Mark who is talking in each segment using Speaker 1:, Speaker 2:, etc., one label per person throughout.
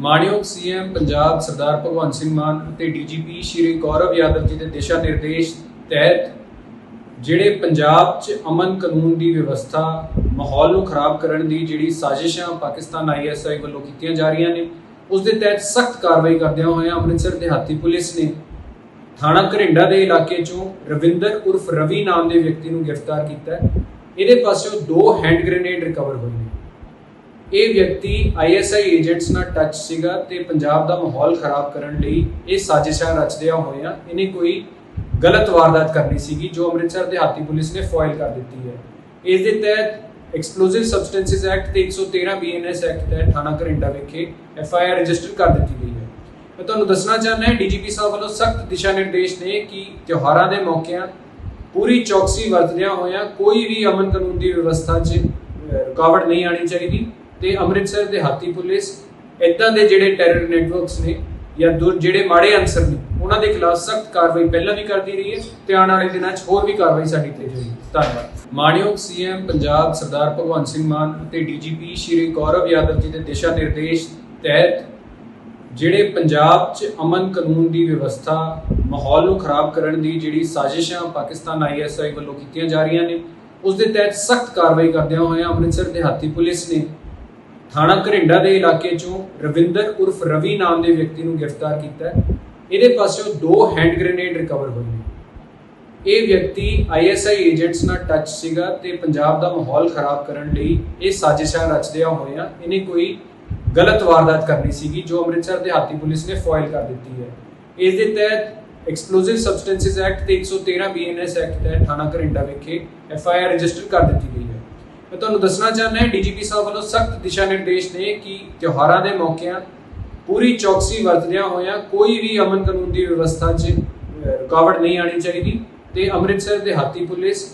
Speaker 1: ਮਾਨਯੋਗ ਸੀਐਮ ਪੰਜਾਬ ਸਰਦਾਰ ਭਗਵੰਤ ਸਿੰਘ ਮਾਨ ਅਤੇ ਡੀਜੀਪੀ ਸ਼੍ਰੀ ਗੌਰਵ ਯਾਦਵ ਜੀ ਦੇ ਦਿਸ਼ਾ ਨਿਰਦੇਸ਼ ਤਹਿਤ ਜਿਹੜੇ ਪੰਜਾਬ 'ਚ ਅਮਨ ਕਾਨੂੰਨ ਦੀ ਵਿਵਸਥਾ, ਮਾਹੌਲ ਨੂੰ ਖਰਾਬ ਕਰਨ ਦੀ ਜਿਹੜੀ ਸਾਜ਼ਿਸ਼ਾਂ ਪਾਕਿਸਤਾਨ ਆਈਐਸਆਈ ਵੱਲੋਂ ਕੀਤੀਆਂ ਜਾ ਰਹੀਆਂ ਨੇ, ਉਸ ਦੇ ਤਹਿਤ ਸਖਤ ਕਾਰਵਾਈ ਕਰਦਿਆਂ ਹੋਇਆਂ ਅੰਮ੍ਰਿਤਸਰ ਦਿਹਾਤੀ ਪੁਲਿਸ ਨੇ ਥਾਣਾ ਘਰਿੰਡਾ ਦੇ ਇਲਾਕੇ 'ਚੋਂ ਰਵਿੰਦਰ ਉਰਫ ਰਵੀ ਨਾਮ ਦੇ ਵਿਅਕਤੀ ਨੂੰ ਗ੍ਰਿਫਤਾਰ ਕੀਤਾ ਹੈ। ਇਹਦੇ ਪਾਸਿਓਂ ਦੋ ਹੈਂਡ ਗ੍ਰੇਨੇਡ ਰਿਕਵਰ ਹੋਏ ਨੇ। ਇਹ ਵਿਅਕਤੀ ਆਈਐਸਆਈ ਏਜੰਟਸ ਨਾਲ ਟੱਚ ਸੀਗਾ ਤੇ ਪੰਜਾਬ ਦਾ ਮਾਹੌਲ ਖਰਾਬ ਕਰਨ ਲਈ ਇਹ ਸਾਜ਼ਿਸ਼ਾਂ ਰਚਦਿਆਂ ਹੋਇਆਂ ਇਹਨੇ ਕੋਈ ਗਲਤ ਵਾਰਦਾਤ ਕਰਨੀ ਸੀਗੀ, ਜੋ ਅੰਮ੍ਰਿਤਸਰ ਦਿਹਾਤੀ ਪੁਲਿਸ ਨੇ ਫੋਇਲ ਕਰ ਦਿੱਤੀ ਹੈ। ਇਸ ਦੇ ਤਹਿਤ ਐਕਸਪਲੋਸਿਵ ਸਬਸਟੈਂਸਸ ਐਕਟ ਤੇ 113 ਬੀਐਨਐਸ ਐਕਟ ਤਹਿਤ ਥਾਣਾ ਘਰਿੰਡਾ ਵਿਖੇ ਐਫਆਈਆਰ ਰਜਿਸਟਰ ਕਰ ਦਿੱਤੀ ਗਈ ਹੈ। ਮੈਂ ਤੁਹਾਨੂੰ ਦੱਸਣਾ ਚਾਹੁੰਦਾ ਹਾਂ ਡੀਜੀਪੀ ਸਾਹਿਬ ਵੱਲੋਂ ਸਖਤ ਦਿਸ਼ਾ ਨਿਰਦੇਸ਼ ਨੇ ਕਿ ਤਿਉਹਾਰਾਂ ਦੇ ਮੌਕਿਆਂ ਪੂਰੀ ਚੌਕਸੀ ਵਰਤਦਿਆਂ ਹੋਇਆਂ ਕੋਈ ਵੀ ਅਮਨ ਕਾਨੂੰਨ ਦੀ ਵਿਵਸਥਾ 'ਚ ਰੁਕਾਵਟ ਨਹੀਂ ਆਣੀ ਚਾਹੀਦੀ। ਤੇ ਅੰਮ੍ਰਿਤਸਰ ਦੇ ਹਾਤੀ ਪੁਲਿਸ ਇਦਾਂ ਦੇ ਜਿਹੜੇ ਟੈਰਰ ਨੈਟਵਰਕਸ ਨੇ ਜਾਂ ਦੂਰ ਜਿਹੜੇ ਮਾੜੇ ਅਨਸਰ ਨੇ, ਉਹਨਾਂ ਦੇ ਖਿਲਾਫ ਸਖਤ ਕਾਰਵਾਈ ਪਹਿਲਾਂ ਵੀ ਕਰਦੀ ਰਹੀ ਹੈ ਤੇ ਆਉਣ ਵਾਲੇ ਦਿਨਾਂ 'ਚ ਹੋਰ ਵੀ ਕਾਰਵਾਈ ਸਾਡੀ ਤੇਜ਼ ਹੋਈ ਧੰਨਵਾਦ। ਮਾਨਯੋਗ ਸੀਐਮ ਪੰਜਾਬ ਸਰਦਾਰ ਭਗਵੰਤ ਸਿੰਘ ਮਾਨ ਅਤੇ ਡੀਜੀਪੀ ਸ਼੍ਰੀ ਗੌਰਵ ਯਾਦਵ ਜੀ ਦੇ ਦਿਸ਼ਾ ਨਿਰਦੇਸ਼ ਤਹਿਤ ਜਿਹੜੇ ਪੰਜਾਬ 'ਚ ਅਮਨ ਕਾਨੂੰਨ ਦੀ ਵਿਵਸਥਾ, ਮਾਹੌਲ ਨੂੰ ਖਰਾਬ ਕਰਨ ਦੀ ਜਿਹੜੀ ਸਾਜ਼ਿਸ਼ਾਂ ਪਾਕਿਸਤਾਨ ਆਈਐਸਆਈ ਵੱਲੋਂ ਕੀਤੀਆਂ ਜਾ ਰਹੀਆਂ ਨੇ, ਉਸ ਦੇ ਤਹਿਤ ਸਖਤ ਕਾਰਵਾਈ ਕਰਦਿਆਂ ਹੋਇਆਂ ਅੰਮ੍ਰਿਤਸਰ ਦਿਹਾਤੀ ਪੁਲਿਸ ਨੇ ਥਾਣਾ ਘਰਿੰਡਾ ਦੇ ਇਲਾਕੇ 'ਚੋਂ ਰਵਿੰਦਰ ਉਰਫ ਰਵੀ ਨਾਮ ਦੇ ਵਿਅਕਤੀ ਨੂੰ ਗ੍ਰਿਫਤਾਰ ਕੀਤਾ ਹੈ। ਇਹਦੇ ਪਾਸਿਓਂ ਦੋ ਹੈਂਡ ਗ੍ਰੇਨੇਡ ਰਿਕਵਰ ਹੋਏ ਨੇ। ਇਹ ਵਿਅਕਤੀ ਆਈਐਸਆਈ ਏਜੰਟਸ ਨਾਲ ਟੱਚ ਸੀਗਾ ਤੇ ਪੰਜਾਬ ਦਾ ਮਾਹੌਲ ਖਰਾਬ ਕਰਨ ਲਈ ਇਹ ਸਾਜ਼ਿਸ਼ਾਂ ਰਚਦਿਆਂ ਹੋਇਆਂ ਇਹਨੇ ਕੋਈ ਗਲਤ ਵਾਰਦਾਤ ਕਰਨੀ ਸੀਗੀ, ਜੋ ਅੰਮ੍ਰਿਤਸਰ ਦਿਹਾਤੀ ਪੁਲਿਸ ਨੇ ਫੋਇਲ ਕਰ ਦਿੱਤੀ ਹੈ। ਇਸ ਦੇ ਤਹਿਤ ਐਕਸਪਲੋਸਿਵ ਸਬਸਟੈਂਸਸ ਐਕਟ ਤੇ 113 ਬੀਐਨਐਸ ਐਕਟ ਤਹਿਤ ਥਾਣਾ ਘਰਿੰਡਾ ਵਿਖੇ ਐਫਆਈਆਰ ਰਜਿਸਟਰ ਕਰ ਦਿੱਤੀ ਗਈ। ਮੈਂ ਤੁਹਾਨੂੰ ਦੱਸਣਾ ਚਾਹੁੰਦਾ ਹਾਂ, ਡੀਜੀਪੀ ਸਾਹਿਬ ਵੱਲੋਂ ਸਖਤ ਦਿਸ਼ਾ ਨਿਰਦੇਸ਼ ਨੇ ਕਿ ਤਿਉਹਾਰਾਂ ਦੇ ਮੌਕਿਆਂ ਪੂਰੀ ਚੌਕਸੀ ਵਰਤਦਿਆਂ ਹੋਇਆਂ ਕੋਈ ਵੀ ਅਮਨ ਕਾਨੂੰਨ ਦੀ ਵਿਵਸਥਾ 'ਚ ਰੁਕਾਵਟ ਨਹੀਂ ਆਣੀ ਚਾਹੀਦੀ ਤੇ ਅੰਮ੍ਰਿਤਸਰ ਦੇ ਹਾਤੀ ਪੁਲਿਸ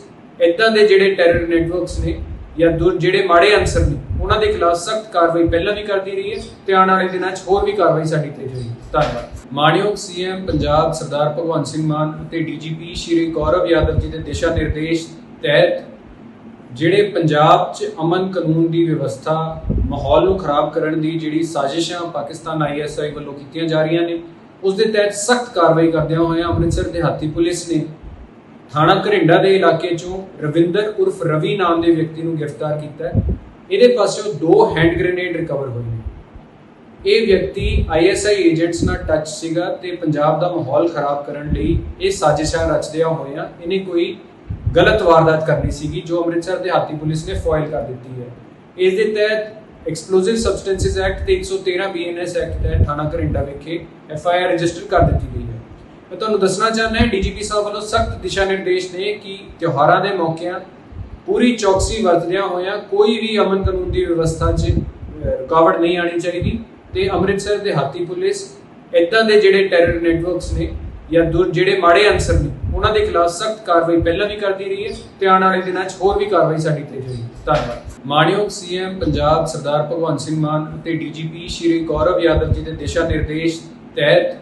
Speaker 1: ਇਦਾਂ ਦੇ ਜਿਹੜੇ ਟੈਰਰ ਨੈਟਵਰਕਸ ਨੇ ਜਾਂ ਦੂਰ ਜਿਹੜੇ ਮਾੜੇ ਅਨਸਰ ਨੇ, ਉਹਨਾਂ ਦੇ ਖਿਲਾਫ ਸਖਤ ਕਾਰਵਾਈ ਪਹਿਲਾਂ ਵੀ ਕਰਦੀ ਰਹੀ ਹੈ ਤੇ ਆਉਣ ਵਾਲੇ ਦਿਨਾਂ 'ਚ ਹੋਰ ਵੀ ਕਾਰਵਾਈ ਸਾਡੀ ਤੇਜ਼ ਹੋਈ ਧੰਨਵਾਦ। ਮਾਨਯੋਗ ਸੀਐਮ ਪੰਜਾਬ ਸਰਦਾਰ ਭਗਵੰਤ ਸਿੰਘ ਮਾਨ ਅਤੇ ਡੀਜੀਪੀ ਸ਼੍ਰੀ ਗੌਰਵ ਯਾਦਵ ਜੀ ਦੇ ਦਿਸ਼ਾ ਨਿਰਦੇਸ਼ ਤਹਿਤ ਜਿਹੜੇ ਪੰਜਾਬ 'ਚ ਅਮਨ ਕਾਨੂੰਨ ਦੀ ਵਿਵਸਥਾ ਮਾਹੌਲ ਨੂੰ ਖਰਾਬ ਕਰਨ ਦੀ ਜਿਹੜੀ ਸਾਜ਼ਿਸ਼ਾਂ ਪਾਕਿਸਤਾਨ ਆਈਐਸਆਈ ਵੱਲੋਂ ਕੀਤੀਆਂ ਜਾ ਰਹੀਆਂ ਨੇ, ਉਸ ਦੇ ਤਹਿਤ ਸਖਤ ਕਾਰਵਾਈ ਕਰਦਿਆਂ ਹੋਇਆਂ ਅੰਮ੍ਰਿਤਸਰ ਦਿਹਾਤੀ ਪੁਲਿਸ ਨੇ ਥਾਣਾ ਘਰਿੰਡਾ ਦੇ ਇਲਾਕੇ 'ਚੋਂ ਰਵਿੰਦਰ ਉਰਫ ਰਵੀ ਨਾਮ ਦੇ ਵਿਅਕਤੀ ਨੂੰ ਗ੍ਰਿਫਤਾਰ ਕੀਤਾ ਹੈ। ਇਹਦੇ ਪਾਸਿਓਂ ਦੋ ਹੈਂਡ ਗ੍ਰੇਨੇਡ ਰਿਕਵਰ ਹੋਏ ਨੇ। ਇਹ ਵਿਅਕਤੀ ਆਈਐਸਆਈ ਏਜੰਟਸ ਨਾਲ ਟੱਚ ਸੀਗਾ ਤੇ ਪੰਜਾਬ ਦਾ ਮਾਹੌਲ ਖਰਾਬ ਕਰਨ ਲਈ ਇਹ ਸਾਜ਼ਿਸ਼ਾਂ ਰਚਦਿਆਂ ਹੋਇਆਂ ਇਹਨੇ ਕੋਈ ਗਲਤ ਵਾਰਦਾਤ ਕਰਨੀ ਸੀਗੀ, ਜੋ ਅੰਮ੍ਰਿਤਸਰ ਦਿਹਾਤੀ ਪੁਲਿਸ ਨੇ ਫੋਇਲ ਕਰ ਦਿੱਤੀ ਹੈ। ਇਸ ਦੇ ਤਹਿਤ ਐਕਸਪਲੋਸਿਵ ਸਬਸਟੈਂਸਸ ਐਕਟ ਤੇ 113 ਬੀਐਨਐਸ ਐਕਟ ਤਹਿਤ ਥਾਣਾ ਘਰਿੰਡਾ ਵਿਖੇ ਐਫਆਈਆਰ ਰਜਿਸਟਰ ਕਰ ਦਿੱਤੀ ਗਈ ਹੈ। ਮੈਂ ਤੁਹਾਨੂੰ ਦੱਸਣਾ ਚਾਹੁੰਦਾ ਹਾਂ ਡੀਜੀਪੀ ਸਾਹਿਬ ਵੱਲੋਂ ਸਖਤ ਦਿਸ਼ਾ ਨਿਰਦੇਸ਼ ਨੇ ਕਿ ਤਿਉਹਾਰਾਂ ਦੇ ਮੌਕਿਆਂ ਪੂਰੀ ਚੌਕਸੀ ਵਰਤਦਿਆਂ ਹੋਇਆਂ ਕੋਈ ਵੀ ਅਮਨ ਕਾਨੂੰਨ ਦੀ ਵਿਵਸਥਾ 'ਚ ਰੁਕਾਵਟ ਨਹੀਂ ਆਣੀ ਚਾਹੀਦੀ ਤੇ ਅੰਮ੍ਰਿਤਸਰ ਦੇ ਹਾਤੀ ਪੁਲਿਸ ਇਦਾਂ ਦੇ ਜਿਹੜੇ ਟੈਰਰ ਨੈਟਵਰਕਸ ਨੇ ਜਾਂ ਜਿਹੜੇ ਮਾੜੇ ਅਨਸਰ ਨੇ ਉਹਨਾਂ ਦੇ ਖਿਲਾਫ ਸਖਤ ਕਾਰਵਾਈ ਪਹਿਲਾਂ ਵੀ ਕਰਦੀ ਰਹੀ ਹੈ ਤੇ ਆਉਣ ਵਾਲੇ ਦਿਨਾਂ 'ਚ ਹੋਰ ਵੀ ਕਾਰਵਾਈ ਸਾਡੀ ਤੇਜ਼ ਹੋਈ ਧੰਨਵਾਦ। ਮਾਨਯੋਗ ਸੀਐਮ ਪੰਜਾਬ ਸਰਦਾਰ ਭਗਵੰਤ ਸਿੰਘ ਮਾਨ ਅਤੇ ਡੀਜੀਪੀ ਸ਼੍ਰੀ ਗੌਰਵ ਯਾਦਵ ਜੀ ਦੇ ਦਿਸ਼ਾ ਨਿਰਦੇਸ਼ ਤਹਿਤ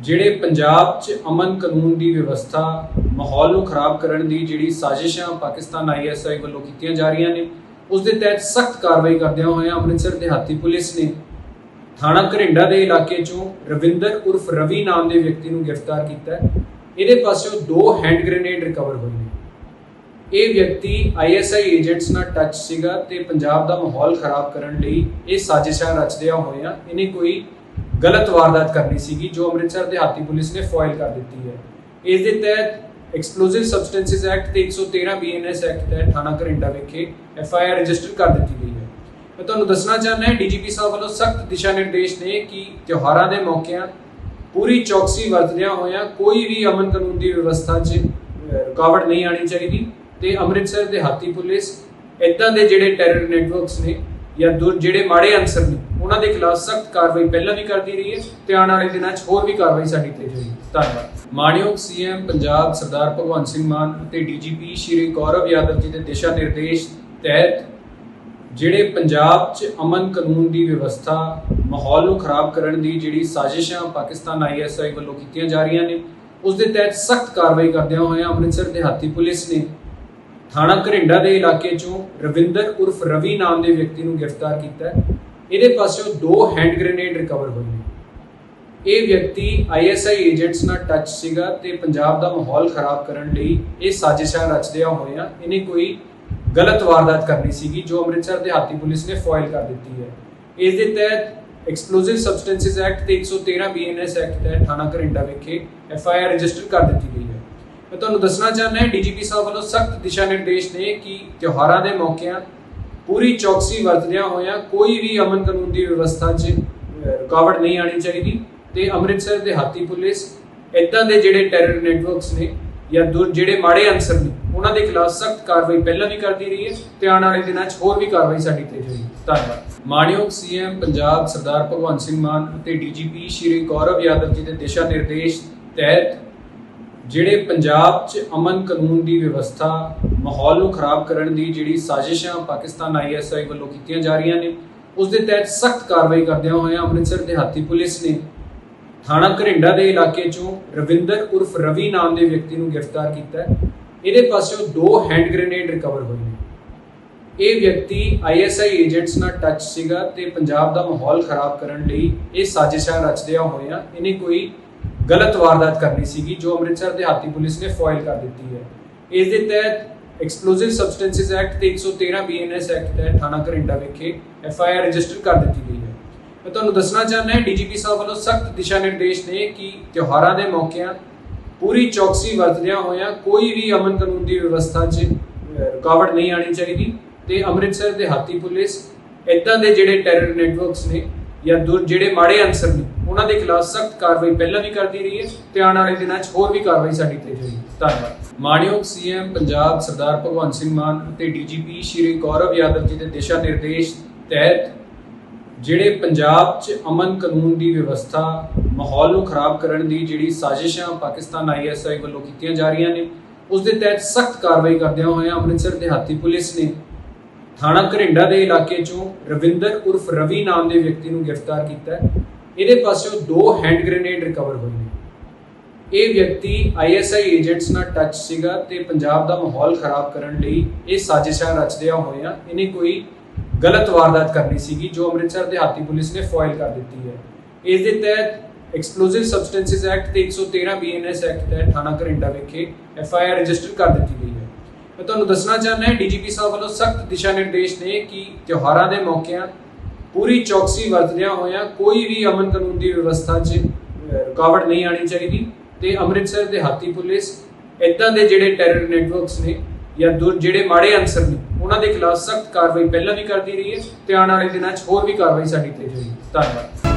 Speaker 1: ਜਿਹੜੇ ਪੰਜਾਬ 'ਚ ਅਮਨ ਕਾਨੂੰਨ ਦੀ ਵਿਵਸਥਾ, ਮਾਹੌਲ ਨੂੰ ਖਰਾਬ ਕਰਨ ਦੀ ਜਿਹੜੀ ਸਾਜ਼ਿਸ਼ਾਂ ਪਾਕਿਸਤਾਨ ਆਈਐਸਆਈ ਵੱਲੋਂ ਕੀਤੀਆਂ ਜਾ ਰਹੀਆਂ ਨੇ, ਉਸ ਦੇ ਤਹਿਤ ਸਖਤ ਕਾਰਵਾਈ ਕਰਦਿਆਂ ਹੋਇਆਂ ਅੰਮ੍ਰਿਤਸਰ ਦਿਹਾਤੀ ਪੁਲਿਸ ਨੇ ਥਾਣਾ ਘਰਿੰਡਾ ਦੇ ਇਲਾਕੇ 'ਚੋਂ ਰਵਿੰਦਰ ਉਰਫ ਰਵੀ ਨਾਮ ਦੇ ਵਿਅਕਤੀ ਨੂੰ ਗ੍ਰਿਫਤਾਰ ਕੀਤਾ ਹੈ। ਇਹਦੇ ਪਾਸਿਓਂ ਦੋ ਹੈਂਡ ਗ੍ਰੇਨੇਡ ਰਿਕਵਰ ਹੋਏ ਨੇ। ਇਹ ਵਿਅਕਤੀ ਆਈਐਸਆਈ ਏਜੰਟਸ ਨਾਲ ਟੱਚ ਸੀਗਾ ਤੇ ਪੰਜਾਬ ਦਾ ਮਾਹੌਲ ਖਰਾਬ ਕਰਨ ਲਈ ਇਹ ਸਾਜ਼ਿਸ਼ਾਂ ਰਚਦਿਆਂ ਹੋਇਆਂ ਇਹਨੇ ਕੋਈ ਗਲਤ ਵਾਰਦਾਤ ਕਰਨੀ ਸੀਗੀ, ਜੋ ਅੰਮ੍ਰਿਤਸਰ ਦਿਹਾਤੀ ਪੁਲਿਸ ਨੇ ਫੋਇਲ ਕਰ ਦਿੱਤੀ ਹੈ। ਇਸ ਦੇ ਤਹਿਤ ਐਕਸਪਲੋਸਿਵ ਸਬਸਟੈਂਸਸ ਐਕਟ ਤੇ 113 ਬੀਐਨਐਸ ਐਕਟ ਤਹਿਤ ਥਾਣਾ ਘਰਿੰਡਾ ਵਿਖੇ ਐਫਆਈਆਰ ਰਜਿਸਟਰ ਕਰ ਦਿੱਤੀ ਗਈ ਹੈ। ਮੈਂ ਤੁਹਾਨੂੰ ਦੱਸਣਾ ਚਾਹੁੰਦਾ ਹਾਂ ਡੀਜੀਪੀ ਸਾਹਿਬ ਵੱਲੋਂ ਸਖਤ ਦਿਸ਼ਾ ਨਿਰਦੇਸ਼ ਨੇ ਕਿ ਤਿਉਹਾਰਾਂ ਦੇ ਮੌਕਿਆਂ ਪੂਰੀ ਚੌਕਸੀ ਵਰਤਦਿਆਂ ਹੋਇਆਂ ਕੋਈ ਵੀ ਅਮਨ ਕਾਨੂੰਨ ਦੀ ਵਿਵਸਥਾ 'ਚ ਰੁਕਾਵਟ ਨਹੀਂ ਆਣੀ ਚਾਹੀਦੀ ਤੇ ਅੰਮ੍ਰਿਤਸਰ ਦੇ ਹਾਤੀ ਪੁਲਿਸ ਇਦਾਂ ਦੇ ਜਿਹੜੇ ਟੈਰਰ ਨੈਟਵਰਕਸ ਨੇ ਜਾਂ ਦੂਰ ਜਿਹੜੇ ਮਾੜੇ ਅਨਸਰ ਨੇ, ਉਹਨਾਂ ਦੇ ਖਿਲਾਫ ਸਖਤ ਕਾਰਵਾਈ ਪਹਿਲਾਂ ਵੀ ਕਰਦੀ ਰਹੀ ਹੈ ਤੇ ਆਉਣ ਵਾਲੇ ਦਿਨਾਂ 'ਚ ਹੋਰ ਵੀ ਕਾਰਵਾਈ ਸਾਡੀ ਤੇਜ਼ ਹੋਈ ਧੰਨਵਾਦ। ਮਾਨਯੋਗ ਸੀਐਮ ਪੰਜਾਬ ਸਰਦਾਰ ਭਗਵੰਤ ਸਿੰਘ ਮਾਨ ਅਤੇ ਡੀਜੀਪੀ ਸ਼੍ਰੀ ਗੌਰਵ ਯਾਦਵ ਜੀ ਦੇ ਦਿਸ਼ਾ ਨਿਰਦੇਸ਼ ਤਹਿਤ ਜਿਹੜੇ ਪੰਜਾਬ 'ਚ ਅਮਨ ਕਾਨੂੰਨ ਦੀ ਵਿਵਸਥਾ ਮਾਹੌਲ ਨੂੰ ਖਰਾਬ ਕਰਨ ਦੀ ਜਿਹੜੀ ਸਾਜ਼ਿਸ਼ਾਂ ਪਾਕਿਸਤਾਨ ਆਈਐਸਆਈ ਵੱਲੋਂ ਕੀਤੀਆਂ ਜਾ ਰਹੀਆਂ ਨੇ, ਉਸ ਦੇ ਤਹਿਤ ਸਖਤ ਕਾਰਵਾਈ ਕਰਦਿਆਂ ਹੋਇਆਂ ਅੰਮ੍ਰਿਤਸਰ ਦਿਹਾਤੀ ਪੁਲਿਸ ਨੇ ਥਾਣਾ ਘਰਿੰਡਾ ਦੇ ਇਲਾਕੇ 'ਚੋਂ ਰਵਿੰਦਰ ਉਰਫ ਰਵੀ ਨਾਮ ਦੇ ਵਿਅਕਤੀ ਨੂੰ ਗ੍ਰਿਫਤਾਰ ਕੀਤਾ ਹੈ। ਇਹਦੇ ਪਾਸਿਓਂ ਦੋ ਹੈਂਡ ਗ੍ਰੇਨੇਡ ਰਿਕਵਰ ਹੋਏ ਨੇ। ਇਹ ਵਿਅਕਤੀ ਆਈਐਸਆਈ ਏਜੰਟਸ ਨਾਲ ਟੱਚ ਸੀਗਾ ਤੇ ਪੰਜਾਬ ਦਾ ਮਾਹੌਲ ਖਰਾਬ ਕਰਨ ਲਈ ਇਹ ਸਾਜ਼ਿਸ਼ਾਂ ਰਚਦਿਆਂ ਹੋਇਆਂ ਇਹਨੇ ਕੋਈ ਗਲਤ ਵਾਰਦਾਤ ਕਰਨੀ ਸੀਗੀ, ਜੋ ਅੰਮ੍ਰਿਤਸਰ ਦਿਹਾਤੀ ਪੁਲਿਸ ਨੇ ਫੋਇਲ ਕਰ ਦਿੱਤੀ ਹੈ। ਇਸ ਦੇ ਤਹਿਤ ਐਕਸਪਲੋਸਿਵ ਸਬਸਟੈਂਸਸ ਐਕਟ ਤੇ 113 ਬੀਐਨਐਸ ਐਕਟ ਤਹਿਤ ਥਾਣਾ ਕਰਿੰਡਾ ਵਿਖੇ ਐਫਆਈਆਰ ਰਜਿਸਟਰ ਕਰ ਦਿੱਤੀ ਗਈ ਹੈ। ਮੈਂ ਤੁਹਾਨੂੰ ਦੱਸਣਾ ਚਾਹੁੰਦਾ ਹਾਂ ਡੀਜੀਪੀ ਸਾਹਿਬ ਵੱਲੋਂ ਸਖਤ ਦਿਸ਼ਾ ਨਿਰਦੇਸ਼ ਨੇ ਕਿ ਤਿਉਹਾਰਾਂ ਦੇ ਮੌਕਿਆਂ ਪੂਰੀ ਚੌਕਸੀ ਵਰਤਦਿਆਂ ਹੋਇਆਂ ਕੋਈ ਵੀ ਅਮਨ ਕਾਨੂੰਨ ਦੀ ਵਿਵਸਥਾ 'ਚ ਰੁਕਾਵਟ ਨਹੀਂ ਆਣੀ ਚਾਹੀਦੀ ਤੇ ਅੰਮ੍ਰਿਤਸਰ ਦੇ ਹਾਤੀ ਪੁਲਿਸ ਇਦਾਂ ਦੇ ਜਿਹੜੇ ਟੈਰਰ ਨੈਟਵਰਕਸ ਨੇ ਜਾਂ ਦੁਰ ਜਿਹੜੇ ਮਾੜੇ ਅਨਸਰ ਨੇ, ਉਹਨਾਂ ਦੇ ਖਿਲਾਫ ਸਖਤ ਕਾਰਵਾਈ ਪਹਿਲਾਂ ਵੀ ਕਰਦੀ ਰਹੀ ਹੈ ਤੇ ਆਉਣ ਵਾਲੇ ਦਿਨਾਂ 'ਚ ਹੋਰ ਵੀ ਕਾਰਵਾਈ ਸਾਡੀ ਤੇਜ਼ ਹੋਈ ਧੰਨਵਾਦ। ਮਾਣਯੋਗ ਸੀਐਮ ਪੰਜਾਬ ਸਰਦਾਰ ਭਗਵੰਤ ਸਿੰਘ ਮਾਨ ਅਤੇ ਡੀਜੀਪੀ ਸ਼੍ਰੀ ਗੌਰਵ ਯਾਦਵ ਜੀ ਦੇ ਦਿਸ਼ਾ ਨਿਰਦੇਸ਼ ਤਹਿਤ ਜਿਹੜੇ ਪੰਜਾਬ 'ਚ ਅਮਨ ਕਾਨੂੰਨ ਦੀ ਵਿਵਸਥਾ, ਮਾਹੌਲ ਨੂੰ ਖਰਾਬ ਕਰਨ ਦੀ ਜਿਹੜੀ ਸਾਜ਼ਿਸ਼ਾਂ ਪਾਕਿਸਤਾਨ ਆਈਐਸਆਈ ਵੱਲੋਂ ਕੀਤੀਆਂ ਜਾ ਰਹੀਆਂ ਨੇ, ਉਸ ਦੇ ਤਹਿਤ ਸਖਤ ਕਾਰਵਾਈ ਕਰਦਿਆਂ ਹੋਇਆਂ ਅੰਮ੍ਰਿਤਸਰ ਦਿਹਾਤੀ ਪੁਲਿਸ ਨੇ ਥਾਣਾ ਘਰਿੰਡਾ ਦੇ ਇਲਾਕੇ 'ਚੋਂ ਰਵਿੰਦਰ ਉਰਫ ਰਵੀ ਨਾਮ ਦੇ ਵਿਅਕਤੀ ਨੂੰ ਗ੍ਰਿਫਤਾਰ ਕੀਤਾ ਹੈ। ਇਹਦੇ ਪਾਸਿਓਂ ਦੋ ਹੈਂਡ ਗ੍ਰੇਨੇਡ ਰਿਕਵਰ ਹੋਏ ਨੇ। ਇਹ ਵਿਅਕਤੀ ਆਈਐਸਆਈ ਏਜੰਟਸ ਨਾਲ ਟੱਚ ਸੀਗਾ ਤੇ ਪੰਜਾਬ ਦਾ ਮਾਹੌਲ ਖਰਾਬ ਕਰਨ ਲਈ ਇਹ ਸਾਜ਼ਿਸ਼ਾਂ ਰਚਦਿਆਂ ਹੋਇਆਂ ਇਹਨੇ ਕੋਈ ਗਲਤ ਵਾਰਦਾਤ ਕਰਨੀ ਸੀਗੀ, ਜੋ ਅੰਮ੍ਰਿਤਸਰ ਦਿਹਾਤੀ ਪੁਲਿਸ ਨੇ ਫੋਇਲ ਕਰ ਦਿੱਤੀ ਹੈ। ਇਸ ਦੇ ਤਹਿਤ ਐਕਸਪਲੋਸਿਵ ਸਬਸਟੈਂਸਸ ਐਕਟ ਤੇ 113 ਬੀਐਨਐਸ ਐਕਟ ਤਹਿਤ ਥਾਣਾ ਕਰਿੰਡਾ ਵਿਖੇ ਐਫਆਈਆਰ ਰਜਿਸਟਰ ਕਰ ਦਿੱਤੀ ਗਈ ਹੈ। ਮੈਂ ਤੁਹਾਨੂੰ ਦੱਸਣਾ ਚਾਹੁੰਦਾ ਹਾਂ ਡੀਜੀਪੀ ਸਾਹਿਬ ਵੱਲੋਂ ਸਖਤ ਦਿਸ਼ਾ ਨਿਰਦੇਸ਼ ਨੇ ਕਿ ਤਿਉਹਾਰਾਂ ਦੇ ਮੌਕਿਆਂ ਪੂਰੀ ਚੌਕਸੀ ਵਰਤਦਿਆਂ ਹੋਇਆਂ ਕੋਈ ਵੀ ਅਮਨ ਕਾਨੂੰਨ ਦੀ ਵਿਵਸਥਾ 'ਚ ਰੁਕਾਵਟ ਨਹੀਂ ਆਣੀ ਚਾਹੀਦੀ। ਤੇ ਅੰਮ੍ਰਿਤਸਰ ਦੇ ਹਾਤੀ ਪੁਲਿਸ ਇਦਾਂ ਦੇ ਜਿਹੜੇ ਟੈਰਰ ਨੈਟਵਰਕਸ ਨੇ ਜਾਂ ਦੁਰ ਜਿਹੜੇ ਮਾੜੇ ਅਨਸਰ ਨੇ, ਉਹਨਾਂ ਦੇ ਖਿਲਾਫ ਸਖਤ ਕਾਰਵਾਈ ਪਹਿਲਾਂ ਵੀ ਕਰਦੀ ਰਹੀ ਹੈ ਤੇ ਆਉਣ ਵਾਲੇ ਦਿਨਾਂ 'ਚ ਹੋਰ ਵੀ ਕਾਰਵਾਈ ਸਾਡੀ ਤੇਜ਼ ਹੋਈ ਧੰਨਵਾਦ। ਮਾਣਯੋਗ ਸੀਐਮ ਪੰਜਾਬ ਸਰਦਾਰ ਭਗਵੰਤ ਸਿੰਘ ਮਾਨ ਅਤੇ ਡੀਜੀਪੀ ਸ਼੍ਰੀ ਗੌਰਵ ਯਾਦਵ ਜੀ ਦੇ ਦਿਸ਼ਾ ਨਿਰਦੇਸ਼ ਤਹਿਤ ਜਿਹੜੇ ਪੰਜਾਬ 'ਚ ਅਮਨ ਕਾਨੂੰਨ ਦੀ ਵਿਵਸਥਾ, ਮਾਹੌਲ ਨੂੰ ਖਰਾਬ ਕਰਨ ਦੀ ਜਿਹੜੀ ਸਾਜ਼ਿਸ਼ਾਂ ਪਾਕਿਸਤਾਨ ਆਈਐਸਆਈ ਵੱਲੋਂ ਕੀਤੀਆਂ ਜਾ ਰਹੀਆਂ ਨੇ, ਉਸ ਦੇ ਤਹਿਤ ਸਖਤ ਕਾਰਵਾਈ ਕਰਦਿਆਂ ਹੋਇਆਂ ਅੰਮ੍ਰਿਤਸਰ ਦਿਹਾਤੀ ਪੁਲਿਸ ਨੇ ਥਾਣਾ ਘਰਿੰਡਾ ਦੇ ਇਲਾਕੇ 'ਚੋਂ ਰਵਿੰਦਰ ਉਰਫ ਰਵੀ ਨਾਮ ਦੇ ਵਿਅਕਤੀ ਨੂੰ ਗ੍ਰਿਫਤਾਰ ਕੀਤਾ ਹੈ। ਇਹਦੇ ਪਾਸਿਓਂ ਦੋ ਹੈਂਡ ਗ੍ਰੇਨੇਡ ਰਿਕਵਰ ਹੋਏ ਨੇ। ਇਹ ਵਿਅਕਤੀ ਆਈਐਸਆਈ ਏਜੰਟਸ ਨਾਲ ਟੱਚ ਸੀਗਾ ਤੇ ਪੰਜਾਬ ਦਾ ਮਾਹੌਲ ਖਰਾਬ ਕਰਨ ਲਈ ਇਹ ਸਾਜ਼ਿਸ਼ਾਂ ਰਚਦਿਆਂ ਹੋਇਆਂ ਇਹਨੇ ਕੋਈ ਗਲਤ ਵਾਰਦਾਤ ਕਰਨੀ ਸੀਗੀ, ਜੋ ਅੰਮ੍ਰਿਤਸਰ ਦੇ ਦਿਹਾਤੀ ਪੁਲਿਸ ਨੇ ਫੋਇਲ ਕਰ ਦਿੱਤੀ ਹੈ। ਇਸ ਦੇ ਤਹਿਤ ਐਕਸਪਲੋਸਿਵ ਸਬਸਟੈਂਸਸ ਐਕਟ ਤੇ 113 ਬੀਐਨਐਸ ਐਕਟ ਤਹਿਤ ਥਾਣਾ ਘਰਿੰਡਾ ਵਿਖੇ ਐਫਆਈਆਰ ਰਜਿਸਟਰ ਕਰ ਦਿੱਤੀ ਗਈ ਹੈ। ਮੈਂ ਤੁਹਾਨੂੰ ਦੱਸਣਾ ਚਾਹੁੰਦਾ ਹਾਂ ਡੀਜੀਪੀ ਸਾਹਿਬ ਵੱਲੋਂ ਸਖਤ ਦਿਸ਼ਾ ਨਿਰਦੇਸ਼ ਨੇ ਕਿ ਤਿਉਹਾਰਾਂ ਦੇ ਮੌਕਿਆਂ ਪੂਰੀ ਚੌਕਸੀ ਵਰਤਦਿਆਂ ਹੋਇਆਂ ਕੋਈ ਵੀ ਅਮਨ ਕਾਨੂੰਨ ਦੀ ਵਿਵਸਥਾ 'ਚ ਰੁਕਾਵਟ ਨਹੀਂ ਆਣੀ ਚਾਹੀਦੀ ਤੇ ਅੰਮ੍ਰਿਤਸਰ ਦੇ ਹਾਤੀ ਪੁਲਿਸ ਇਦਾਂ ਦੇ ਜਿਹੜੇ ਟੈਰਰ ਨੈਟਵਰਕਸ ਨੇ ਜਾਂ ਦੁਰ ਜਿਹੜੇ ਮਾੜੇ ਅਨਸਰ ਨੇ, ਉਹਨਾਂ ਦੇ ਖਿਲਾਫ ਸਖਤ ਕਾਰਵਾਈ ਪਹਿਲਾਂ ਵੀ ਕਰਦੀ ਰਹੀ ਹੈ, ਤੇ ਆਉਣ ਵਾਲੇ ਦਿਨਾਂ 'ਚ ਹੋਰ ਵੀ ਕਾਰਵਾਈ ਸਾਡੀ ਤੇਜ਼ ਹੋਈ ਧੰਨਵਾਦ।